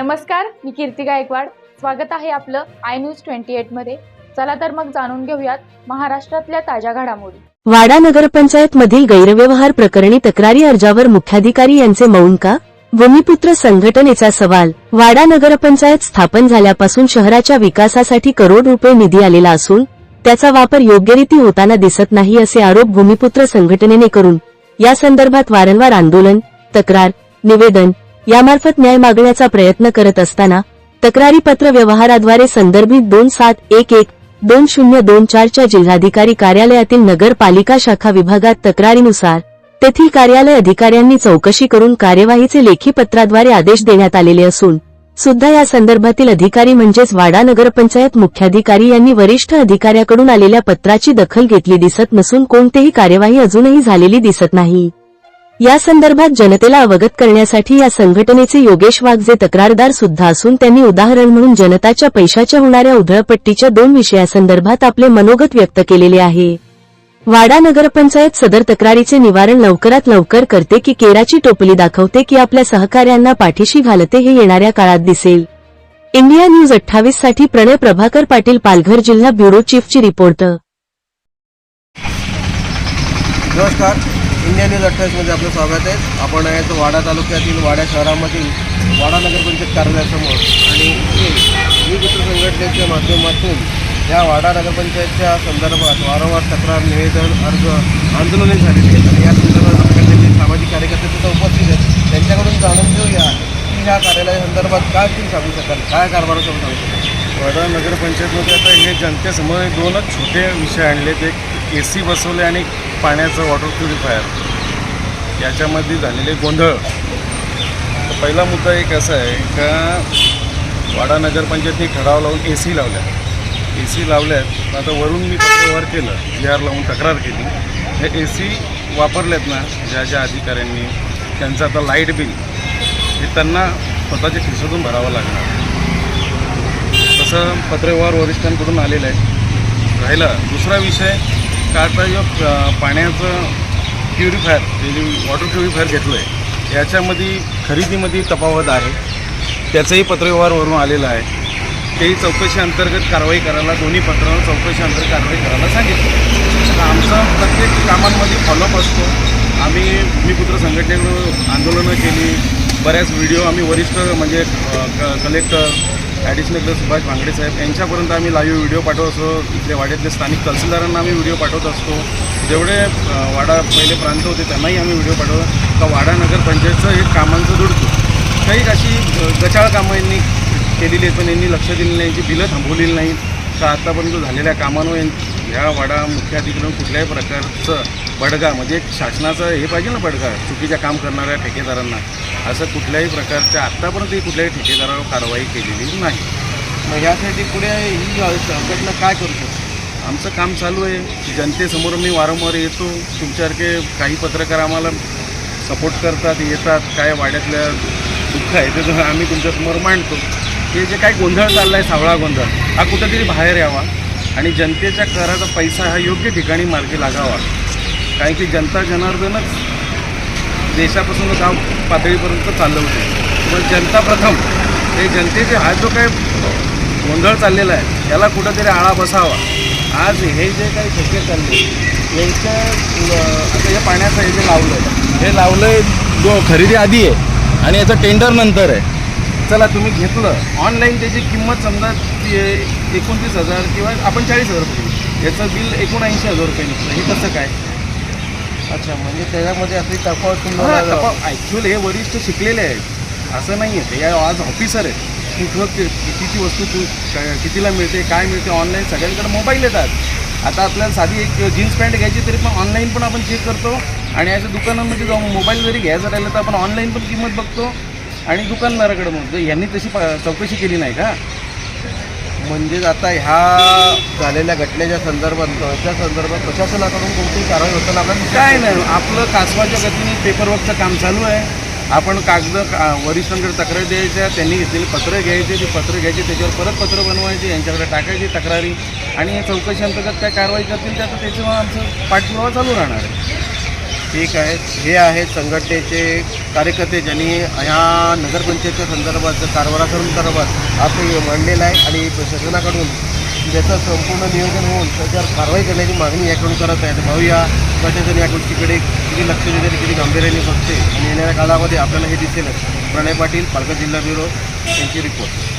नमस्कार मी कीर्ती गायकवाड. स्वागत आहे आपलं आय न्यूज ट्वेंटी एटमध्ये. चला तर मग जाणून घेऊयात महाराष्ट्रातल्या ताज्या घडामोडी. वाडा नगरपंचायत मधील गैरव्यवहार प्रकरणी तक्रारी अर्जावर मुख्याधिकारी यांचे मौन का? भूमिपुत्र संघटनेचा सवाल. वाडा नगरपंचायत स्थापन झाल्यापासून शहराच्या विकासासाठी करोड रुपये निधी आलेला असून त्याचा वापर योग्यरीती होताना दिसत नाही असे आरोप भूमिपुत्र संघटनेने करून या संदर्भात वारंवार आंदोलन तक्रार निवेदन यामार्फत न्याय मागण्याचा प्रयत्न करत असताना तक्रारी पत्र व्यवहाराद्वारे संदर्भित दोन सात एक एक दोन शून्य दोन चारच्या जिल्हाधिकारी कार्यालयातील नगरपालिका शाखा विभागात तक्रारीनुसार तेथील कार्यालय अधिकाऱ्यांनी चौकशी करून कार्यवाहीचे लेखी पत्राद्वारे आदेश देण्यात आलेले असून सुद्धा या संदर्भातील अधिकारी म्हणजेच वाडा नगरपंचायत मुख्याधिकारी यांनी वरिष्ठ अधिकाऱ्याकडून आलेल्या पत्राची दखल घेतली दिसत नसून कोणतीही कार्यवाही अजूनही झालेली दिसत नाही. या संदर्भात जनतेला अवगत करण्यासाठी या संघटनेचे योगेश वाघ जे तक्रारदार सुद्धा असून त्यांनी उदाहरण म्हणून जनताच्या पैशाच्या होणाऱ्या उधळपट्टीच्या दोन विषयासंदर्भात आपले मनोगत व्यक्त केलेले आहे. वाडा नगरपंचायत सदर तक्रारीचे निवारण लवकरात लवकर करते की केराची टोपली दाखवते की आपल्या सहकार्यांना पाठीशी घालते हे येणाऱ्या काळात दिसेल. इंडिया न्यूज अठ्ठावीससाठी प्रणय प्रभाकर पाटील पालघर जिल्हा ब्युरो चीफची रिपोर्ट. नमस्कार. इंडिया न्यूज अठ्ठावीसमध्ये आपलं स्वागत आहे. आपण आहे तर वाडा तालुक्यातील वाडा शहरामधील वाडा नगरपंचायत कार्यालयासमोर. आणि इथे भूमिपुत्र संघटनेच्या माध्यमातून या वाडा नगरपंचायतच्या संदर्भात वारंवार तक्रार निवेदन अर्ज आंदोलने झालेली आहेत. आणि या संदर्भात आपल्याकडे सामाजिक कार्यकर्ते सुद्धा उपस्थित आहेत. त्यांच्याकडून जाणून घेऊया की ह्या कार्यालयासंदर्भात काय तुम्ही सांगू शकाल? काय कारभारासमोर सांगू शकाल? वाडा नगरपंचायतमध्ये आता हे जनतेसमोर दोनच छोटे विषय आणलेत एक ए सी बसवले आणि पाण्याचं वॉटर प्युरिफायर. याच्यामध्ये झालेले गोंधळ. तर पहिला मुद्दा एक असा आहे का वाडा नगरपंचायतने ठराव लावून ए सी लावल्या. ए सी लावल्यात आता वरून मी पत्रव्यवहार केलं. जी आर लावून तक्रार केली. हे ए सी वापरलेत ना ज्या ज्या अधिकाऱ्यांनी त्यांचं आता लाइट बिल हे त्यांना स्वतःच्या खिशातून भरावं लागणार. असं पत्रव्यवहार वरिष्ठांकडून आलेलं आहे. राहिला दुसरा विषय का आता पाण्याचं प्युरिफायर जे जे वॉटर प्युरिफायर घेतलं आहे याच्यामध्ये खरेदीमध्ये तफावत आहे. त्याचंही पत्रव्यवहारवरून आलेलं आहे. तेही चौकशी अंतर्गत कारवाई करायला दोन्ही पत्रावर चौकशी अंतर्गत कारवाई करायला सांगितलं. तर प्रत्येक कामांमध्ये फॉलोअप असतो. आम्ही भूमिपुत्र संघटनेकडून आंदोलनं केली. बऱ्याच व्हिडिओ आम्ही वरिष्ठ म्हणजे क collector additional collector Subhash Bhangade साहेब यांच्यापर्यंत आम्ही लाईव्ह व्हिडिओ पाठवत असतो. इथल्या वाड्यातले स्थानिक तहसीलदारांना आम्ही व्हिडिओ पाठवत असतो. जेवढे वाडा पहिले प्रांत होते त्यांनाही आम्ही व्हिडिओ पाठवतो. का वाडा नगरपंचायतचं हे कामांचं दुडतो काही अशी गचाळ कामं यांनी केलेली आहेत पण यांनी लक्ष दिलेलं नाही यांची बिलं थांबवलेली नाहीत. का आत्तापर्यंत झालेल्या कामांवर ह्या वाडा मुख्याधिकाऱ्यांना कुठल्याही प्रकारचं बडगा म्हणजे एक शासनाचं हे पाहिजे ना बडगा चुकीच्या काम करणाऱ्या ठेकेदारांना. असं कुठल्याही प्रकारच्या आत्तापर्यंत कुठल्याही ठेकेदारावर कारवाई केलेली नाही. मग यासाठी पुढे ही संघटना काय करू आमचं काम चालू आहे. जनतेसमोर मी वारंवार येतो. तुमच्यासारखे काही पत्रकार आम्हाला सपोर्ट करतात येतात. काय वाड्यातल्या दुःख आहे ते आम्ही तुमच्यासमोर मांडतो. हे जे काही गोंधळ चालला आहे सावळा गोंधळ हा कुठंतरी बाहेर यावा. आणि जनतेच्या कराचा पैसा हा योग्य ठिकाणी मार्गी लागावा. कारण की जनता जनार्दनच देशापासून गाव पातळीपर्यंत चालवते. पण जनता प्रथम हे जनतेचे हा जो काही गोंधळ चाललेला आहे त्याला कुठंतरी आळा बसावा. आज हे जे काही ठेके चालले यांच्या आता हे पाण्याचं हे जे लावलं आहे हे लावलं आहे जो खरेदी आधी आहे आणि याचं टेंडर नंतर आहे. चला तुम्ही घेतलं. ऑनलाईन त्याची किंमत समजा ती एकोणतीस हजार किंवा आपण चाळीस हजार रुपये याचं बिल एकोणऐंशी हजार रुपये निघतं. हे कसं काय? अच्छा म्हणजे त्याच्यामध्ये असली तफावत तुम्हाला ॲक्च्युअली हे वरिष्ठ शिकलेले आहेत. असं नाही आहे ते या आज ऑफिसर आहेत. कुठं कि- कितीची वस्तू तू कितीला मिळते काय मिळते ऑनलाईन सगळ्यांकडे मोबाईल येतात. आता आपल्याला साधी एक जीन्स पॅन्ट घ्यायची तरी पण ऑनलाईन पण आपण चेक करतो. आणि अशा दुकानांमध्ये जाऊन मोबाईल जरी घ्यायचा राहिला तर आपण ऑनलाईन पण किंमत बघतो. आणि दुकानदाराकडे म्हणतो यांनी तशी प- चौकशी केली नाही का? म्हणजेच आता ह्या झालेल्या घटनेच्या संदर्भात त्या संदर्भात प्रशासनाकडून कोणतीही कारवाई होताना आपल्याला काय नाही. आपलं कासवाच्या गतीने पेपरवर्कचं काम चालू आहे. आपण कागद का- वरिष्ठांकडे तक्रार द्यायच्या त्यांनी घेतलेली पत्र घ्यायचे ते पत्र घ्यायचे त्याच्यावर परत पत्र बनवायचे यांच्याकडे टाकायची तक्रारी. आणि या चौकशी अंतर्गत काय कारवाई करतील त्याचं त्याच्यावर आमचं पाठपुरावा चालू राहणार आहे. ठीक आहे. हे आहेत संघटनेचे कार्यकर्ते ज्यांनी ह्या नगरपंचायतच्या संदर्भात कारभारासंदर्भात आपण मांडलेलं आहे आणि प्रशासनाकडून ज्याचं संपूर्ण नियोजन होऊन त्याच्यावर कारवाई करण्याची मागणी याकडून करत आहे भाऊ या प्रशासन या गोष्टीकडे किती लक्ष देते आणि किती गांभीर्याने बघते आणि येणाऱ्या काळामध्ये आपल्याला हे दिसेलच. प्रणय पाटील पालघर जिल्हा ब्युरो यांची रिपोर्ट.